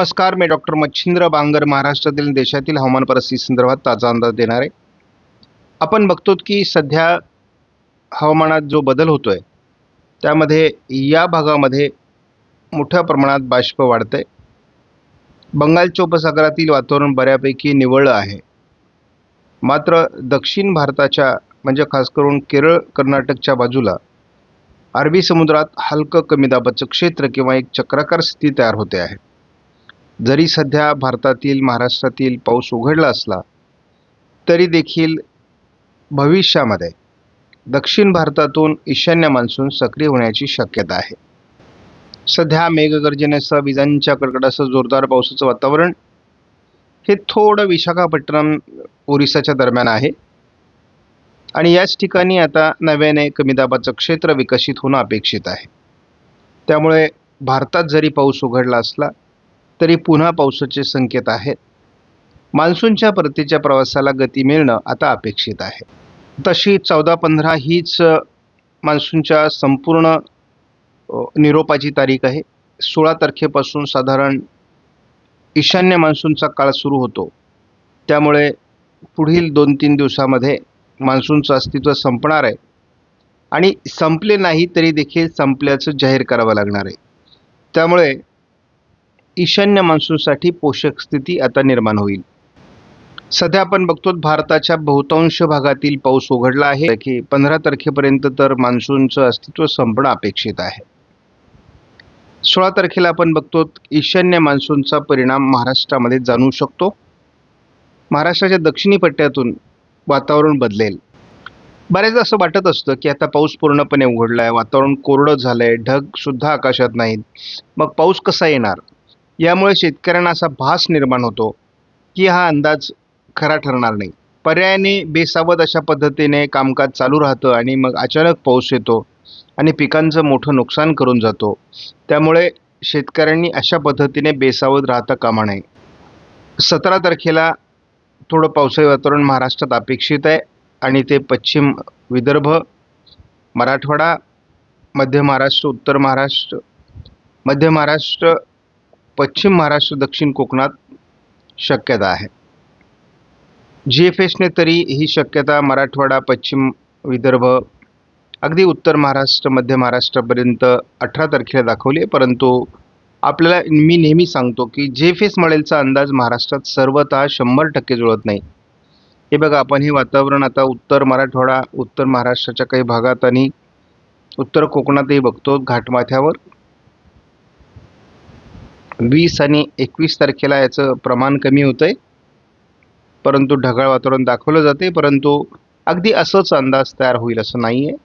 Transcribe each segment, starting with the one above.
नमस्कार मी डॉक्टर मच्छिंद्र बांगर महाराष्ट्रातील देशातील हवामान परिस्थिती संदर्भात ताजा अंदाज देणार आहे. आपण बघतो की सध्या हवामानात जो बदल होतो आहे त्यामध्ये या भागामध्ये मोठ्या प्रमाणात बाष्प वाढतंय. बंगालच्या उपसागरातील वातावरण बऱ्यापैकी निवळलं आहे. मात्र दक्षिण भारताच्या म्हणजे खास करून केरळ कर्नाटकच्या बाजूला अरबी समुद्रात हलकं कमी दाबाचं क्षेत्र किंवा एक चक्राकार स्थिती तयार होते आहे. जरी सध्या भारतातील महाराष्ट्रातील पाऊस उघडला असला तरी देखील भविष्यामध्ये दक्षिण भारतातून ईशान्य मान्सून सक्रिय होण्याची शक्यता आहे. सध्या मेघगर्जनेसह विजांच्या कडकडासह जोरदार पावसाचं वातावरण हे थोडं विशाखापट्टणम ओरिसाच्या दरम्यान आहे. आणि याच ठिकाणी आता नव्याने कमी दाबाचं क्षेत्र विकसित होणं अपेक्षित आहे. त्यामुळे भारतात जरी पाऊस उघडला असला तरी पुन्हा पावसाचे संकेत आहेत. मान्सूनच्या परतीच्या प्रवासाला गती मिळणं आता अपेक्षित आहे. तशी चौदा पंधरा हीच मान्सूनच्या संपूर्ण निरोपाची तारीख आहे. सोळा तारखेपासून साधारण ईशान्य मान्सूनचा काळ सुरू होतो. त्यामुळे पुढील दोन तीन दिवसामध्ये मान्सूनचं अस्तित्व संपणार आहे. आणि संपले नाही तरी देखील संपल्याचं जाहीर करावं लागणार आहे. त्यामुळे ईशान्य मान्सूनसाठी पोषक स्थिती आता निर्माण होईल. सध्या आपण बघतो भारताच्या बहुतांश भागातील पाऊस उघडला आहे. की पंधरा तारखेपर्यंत तर मान्सूनचं अस्तित्व संपणं अपेक्षित आहे. सोळा तारखेला आपण बघतो ईशान्य मान्सूनचा परिणाम महाराष्ट्रामध्ये जाणवू शकतो. महाराष्ट्राच्या दक्षिणी पट्ट्यातून वातावरण बदलेल. बऱ्याचदा असं वाटत असतं की आता पाऊस पूर्णपणे उघडला आहे वातावरण कोरडं झालं आहे ढगसुद्धा आकाशात नाहीत. मग पाऊस कसा येणार? यामुळे शेतकऱ्यांना असा भास निर्माण होतो की हा अंदाज खरा ठरणार नाही. पर्यायाने बेसावध अशा पद्धतीने कामकाज चालू राहतं आणि मग अचानक पाऊस येतो आणि पिकांचं मोठं नुकसान करून जातो. त्यामुळे शेतकऱ्यांनी अशा पद्धतीने बेसावध राहता कामा नये. सतरा तारखेला थोडं पावसाळी वातावरण महाराष्ट्रात अपेक्षित आहे आणि ते पश्चिम विदर्भ मराठवाडा मध्य महाराष्ट्र उत्तर महाराष्ट्र मध्य महाराष्ट्र पश्चिम महाराष्ट्र दक्षिण कोकणात शक्यता आहे. जी एफ एसने तरी ही शक्यता मराठवाडा पश्चिम विदर्भ अगदी उत्तर महाराष्ट्र मध्य महाराष्ट्रापर्यंत अठरा तारखेला दाखवली आहे. परंतु आपल्याला मी नेहमी सांगतो की जे एफ एस मॉडेलचा अंदाज महाराष्ट्रात सर्वतः शंभर टक्के जुळत नाही. हे बघा आपण हे वातावरण आता उत्तर मराठवाडा उत्तर महाराष्ट्राच्या काही भागात आणि उत्तर कोकणातही बघतो घाटमाथ्यावर. वीस आणि एकवीस तारखेला याचं प्रमाण कमी होतं आहे परंतु ढगाळ वातावरण दाखवलं जाते परंतु अगदी असंच अंदाज तयार होईल असं नाही आहे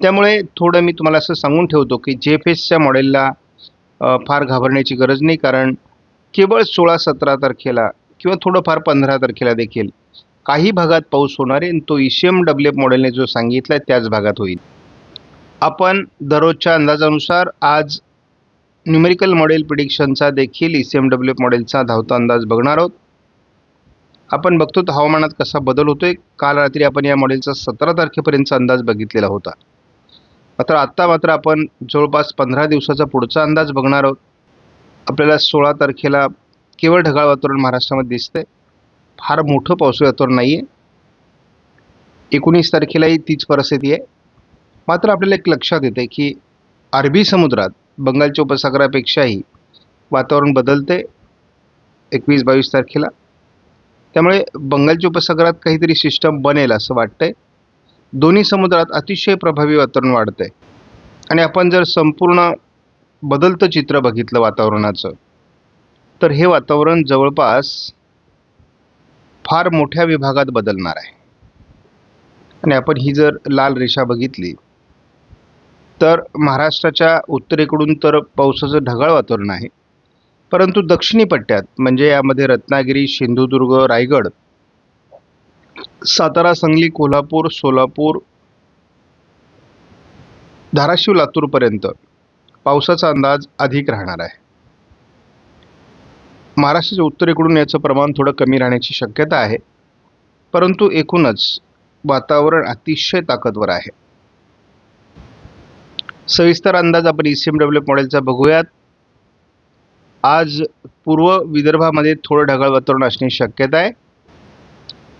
त्यामुळे थोडं मी तुम्हाला असं सांगून ठेवतो की जे एफ एसच्या मॉडेलला फार घाबरण्याची गरज नाही कारण केवळ सोळा सतरा तारखेला किंवा थोडंफार पंधरा तारखेला देखील काही भागात पाऊस होणार आहे आणि तो E C M W F मॉडेलने जो सांगितला आहे त्याच भागात होईल. आपण दररोजच्या अंदाजानुसार आज न्यूमेरिकल मॉडेल प्रिडिक्शनचा देखील ई सी एम डब्ल्यू मॉडेलचा धावता अंदाज बघणार आहोत. आपण बघतो तर हवामानात कसा बदल होतो आहे काल रात्री आपण या मॉडेलचा सतरा तारखेपर्यंतचा अंदाज बघितलेला होता. मात्र आत्ता मात्र आपण जवळपास पंधरा दिवसाचा पुढचा अंदाज बघणार आहोत. आपल्याला सोळा तारखेला केवळ ढगाळ वातावरण महाराष्ट्रामध्ये दिसतंय. फार मोठं पावसाळी वातावरण नाही आहे एकोणीस तारखेलाही तीच परिस्थिती आहे. मात्र आपल्याला एक लक्षात येते की अरबी समुद्रात बंगालच्या उपसागरापेक्षाही वातावरण बदलते. एकवीस बावीस तारखेला. त्यामुळे बंगालच्या उपसागरात काहीतरी सिस्टम बनेल असं वाटतंय. दोन्ही समुद्रात अतिशय प्रभावी वातावरण वाढतंय. आणि आपण जर संपूर्ण बदलतं चित्र बघितलं वातावरणाचं तर हे वातावरण जवळपास फार मोठ्या विभागात बदलणार आहे. आणि आपण ही जर लाल रेषा बघितली तर महाराष्ट्राच्या उत्तरेकडून तर पावसाचं ढगाळ वातावरण आहे. परंतु दक्षिणी पट्ट्यात म्हणजे यामध्ये रत्नागिरी सिंधुदुर्ग रायगड सातारा सांगली कोल्हापूर सोलापूर धाराशिव लातूरपर्यंत पावसाचा अंदाज अधिक राहणार आहे. महाराष्ट्राच्या उत्तरेकडून याचं प्रमाण थोडं कमी राहण्याची शक्यता आहे. परंतु एकूणच वातावरण अतिशय ताकदवर आहे. सविस्तर अंदाज आपण ई सी एम डब्ल्यू मॉडेलचा बघूयात. आज पूर्व विदर्भामध्ये थोडं ढगाळ वातावरण असण्याची शक्यता आहे.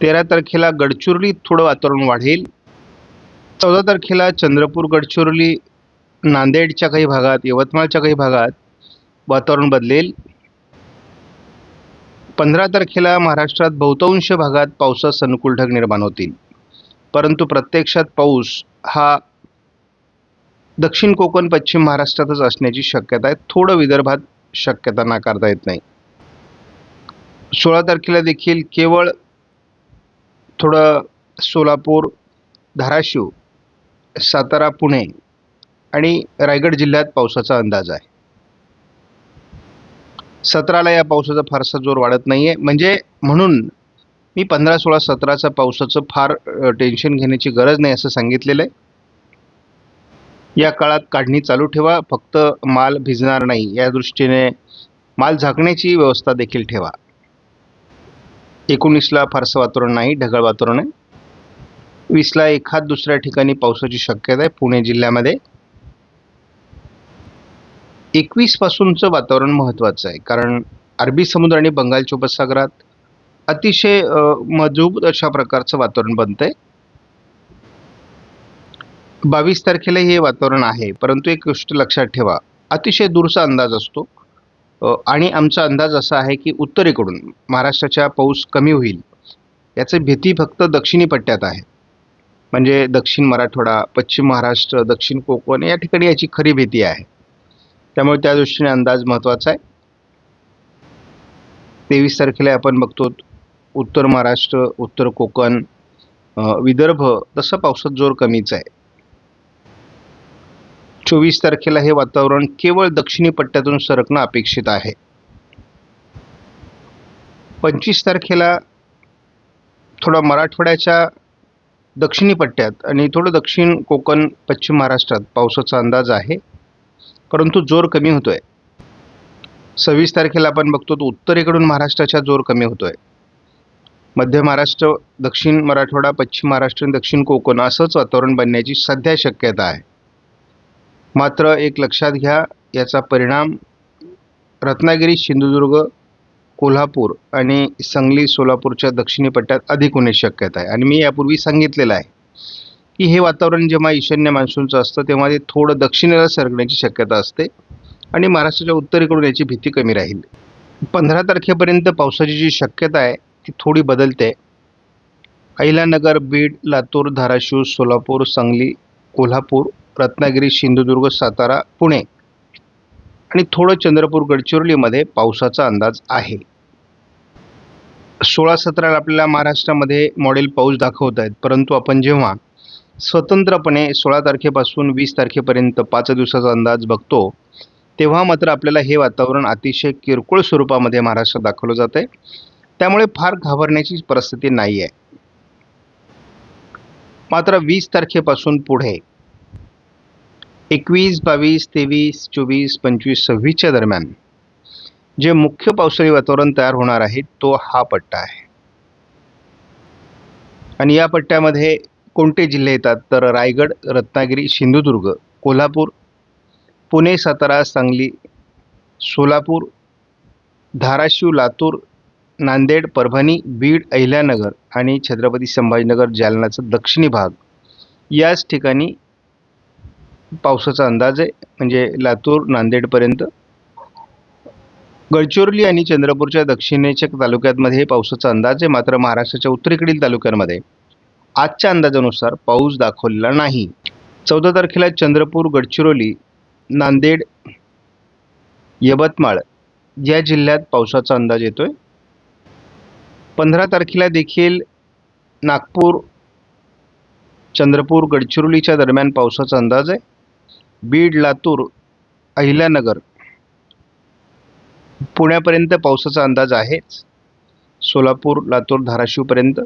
तेरा तारखेला गडचिरोलीत थोडं वातावरण वाढेल. चौदा तारखेला चंद्रपूर गडचिरोली नांदेडच्या काही भागात यवतमाळच्या काही भागात वातावरण बदलेल. पंधरा तारखेला महाराष्ट्रात बहुतांश भागात पावसास अनुकूल ढग निर्माण होतील. परंतु प्रत्यक्षात पाऊस हा दक्षिण कोकण पश्चिम महाराष्ट्रातच असण्याची शक्यता आहे. थोडं विदर्भात शक्यता नाकारता येत नाही. सोळा तारखेला देखील केवळ थोडं सोलापूर धाराशिव सातारा पुणे आणि रायगड जिल्ह्यात पावसाचा अंदाज आहे. सतराला या पावसाचा फारसा जोर वाढत नाही आहे म्हणजे म्हणून मी पंधरा सोळा सतराचा पावसाचं फार टेन्शन घेण्याची गरज नाही असं सांगितलेलं आहे. या काळात काढणी चालू ठेवा फक्त माल भिजणार नाही. या दृष्टीने माल झाकण्याची व्यवस्था देखील ठेवा. एकोणीसला फारसं वातावरण नाही ढगाळ वातावरण आहे. वीसला एखाद दुसऱ्या ठिकाणी पावसाची शक्यता आहे पुणे जिल्ह्यामध्ये. एकवीसपासूनचं वातावरण महत्त्वाचं आहे कारण अरबी समुद्र आणि बंगालच्या उपसागरात अतिशय मजबूत अशा प्रकारचं वातावरण बनतं आहे बावीस तारखेला हे वातावरण आहे परंतु एक गोष्ट लक्षात ठेवा. अतिशय दूरचा अंदाज असतो. आणि आमचा अंदाज असा आहे की उत्तरेकडून महाराष्ट्राच्या पाऊस कमी होईल. याची भीती फक्त दक्षिणी पट्ट्यात आहे. म्हणजे दक्षिण मराठवाडा पश्चिम महाराष्ट्र दक्षिण कोकण या ठिकाणी याची खरी भीती आहे. त्यामुळे त्या दृष्टीने अंदाज महत्त्वाचा आहे. तेवीस तारखेला आपण बघतो उत्तर महाराष्ट्र उत्तर कोकण विदर्भ तसं पावसात जोर कमीच आहे. चोवीस तारखेला हे वातावरण केवळ दक्षिणी पट्ट्यातून सरकणं अपेक्षित आहे. पंचवीस तारखेला थोडा मराठवाड्याच्या दक्षिणी पट्ट्यात आणि थोडं दक्षिण कोकण पश्चिम महाराष्ट्रात पावसाचा अंदाज आहे परंतु जोर कमी होतोय. सव्वीस तारखेला आपण बघतो तर उत्तरेकडून महाराष्ट्राचा जोर कमी होतोय. मध्य महाराष्ट्र दक्षिण मराठवाडा पश्चिम महाराष्ट्र आणि दक्षिण कोकण असंच वातावरण बनण्याची सध्या शक्यता आहे. मात्र एक लक्षात घ्या याचा परिणाम रत्नागिरी सिंधुदुर्ग कोल्हापूर आणि सांगली सोलापूरच्या दक्षिणी पट्ट्यात अधिक होण्याची शक्यता आहे. आणि मी यापूर्वी सांगितलेलं आहे की हे वातावरण जेव्हा ईशान्य मान्सूनचं असतं तेव्हा ते थोडं दक्षिणेला सरकण्याची शक्यता असते आणि महाराष्ट्राच्या उत्तरेकडून याची भीती कमी राहील. पंधरा तारखेपर्यंत पावसाची जी शक्यता आहे ती थोडी बदलते. अहिलानगर बीड लातूर धाराशिव सोलापूर सांगली कोल्हापूर रत्नागिरी सिंधुदुर्ग सातारा पुणे आणि थोडं चंद्रपूर गडचिरोलीमध्ये पावसाचा अंदाज आहे. सोळा सतराला आपल्याला महाराष्ट्रामध्ये मॉडेल पाऊस दाखवत आहेत. परंतु आपण जेव्हा स्वतंत्रपणे सोळा तारखेपासून वीस तारखेपर्यंत पाच दिवसाचा अंदाज बघतो तेव्हा मात्र आपल्याला हे वातावरण अतिशय किरकोळ स्वरूपामध्ये महाराष्ट्रात दाखवलं जात आहे. त्यामुळे फार घाबरण्याची परिस्थिती नाही आहे मात्र वीस तारखेपासून पुढे एकवीस बावीस तेवीस चोवीस पंचवीस सव्वीसच्या दरम्यान जे मुख्य पावसाळी वातावरण तयार होणार आहे तो हा पट्टा आहे. आणि या पट्ट्यामध्ये कोणते जिल्हे येतात? तर रायगड रत्नागिरी सिंधुदुर्ग कोल्हापूर पुणे सातारा सांगली सोलापूर धाराशिव लातूर नांदेड परभणी बीड अहिल्यानगर आणि छत्रपती संभाजीनगर जालन्याचा दक्षिणी भाग. याच ठिकाणी पावसाचा अंदाज आहे. म्हणजे लातूर नांदेडपर्यंत. गडचिरोली आणि चंद्रपूरच्या दक्षिणेच्या तालुक्यांमध्ये पावसाचा अंदाज आहे. मात्र महाराष्ट्राच्या उत्तरेकडील तालुक्यांमध्ये आजच्या अंदाजानुसार पाऊस दाखवलेला नाही. चौदा तारखेला चंद्रपूर गडचिरोली नांदेड यवतमाळ या जिल्ह्यात पावसाचा अंदाज येतोय. पंधरा तारखेला देखील नागपूर चंद्रपूर गडचिरोलीच्या दरम्यान पावसाचा अंदाज आहे. बीड लातूर अहिल्यानगर. पुण्यापर्यंत पावसाचा अंदाज आहेच. सोलापूर लातूर धाराशिवपर्यंत.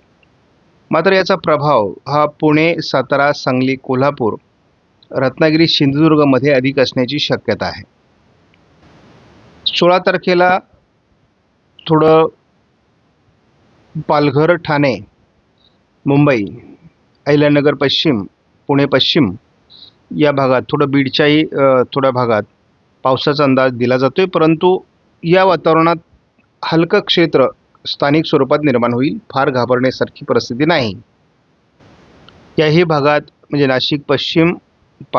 मात्र याचा प्रभाव हा पुणे सातारा सांगली कोल्हापूर रत्नागिरी सिंधुदुर्गमध्ये अधिक असण्याची शक्यता आहे. सोळा तारखेला थोडं पालघर ठाणे मुंबई अहिल्यानगर पश्चिम पुणे पश्चिम या भागात थोडं बीडच्याही थोड्या भागात पावसाचा अंदाज दिला जातो आहे परंतु या वातावरणात हलकं क्षेत्र स्थानिक स्वरूपात निर्माण होईल फार घाबरण्यासारखी परिस्थिती नाही. याही भागात म्हणजे नाशिक पश्चिम